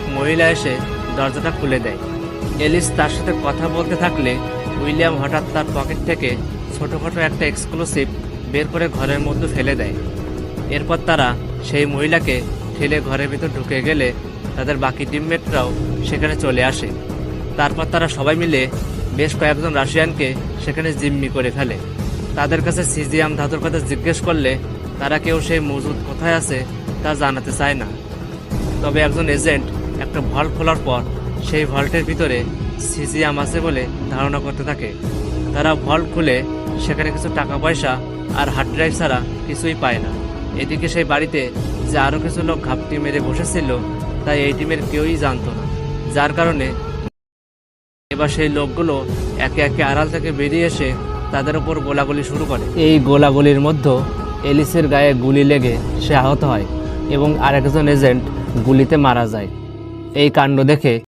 এক মহিলা এসে দরজাটা খুলে দেয়। এলিস তার সাথে কথা বলতে থাকলে উইলিয়াম হঠাৎ তার পকেট থেকে ছোটোখাটো একটা এক্সক্লুসিভ বের করে ঘরের মধ্যে ফেলে দেয়। এরপর তারা সেই মহিলাকে ঠেলে ঘরের ভিতর ঢুকে গেলে তাদের বাকি টিমমেটরাও সেখানে চলে আসে। তারপর তারা সবাই মিলে বেশ কয়েকজন রাশিয়ানকে সেখানে জিম্মি করে ফেলে। তাদের কাছে সিজিয়াম ধাতুর কথা জিজ্ঞেস করলে তারা কেউ সেই মজুদ কোথায় আছে তা জানাতে চায় না। তবে একজন এজেন্ট একটা ভল্ট খোলার পর সেই ভল্টের ভিতরে সিজিয়াম আছে বলে ধারণা করতে থাকে। তারা ভল্ট খুলে সেখানে কিছু টাকা পয়সা আর হার্ড ড্রাইভ ছাড়া কিছুই পায় না। এদিকে সেই বাড়িতে যে আরও কিছু লোক ঘাপটি মেরে বসেছিল, তাই এই টিমের কেউই জানতো না। যার কারণে এবার সেই লোকগুলো একে একে আড়াল থেকে বেরিয়ে এসে তাদের ওপর গোলাগুলি শুরু করে। এই গোলাগুলির মধ্যে এলিসের গায়ে গুলি লেগে সে আহত হয় এবং আরেকজন এজেন্ট গুলিতে মারা যায়। এই কাণ্ড দেখে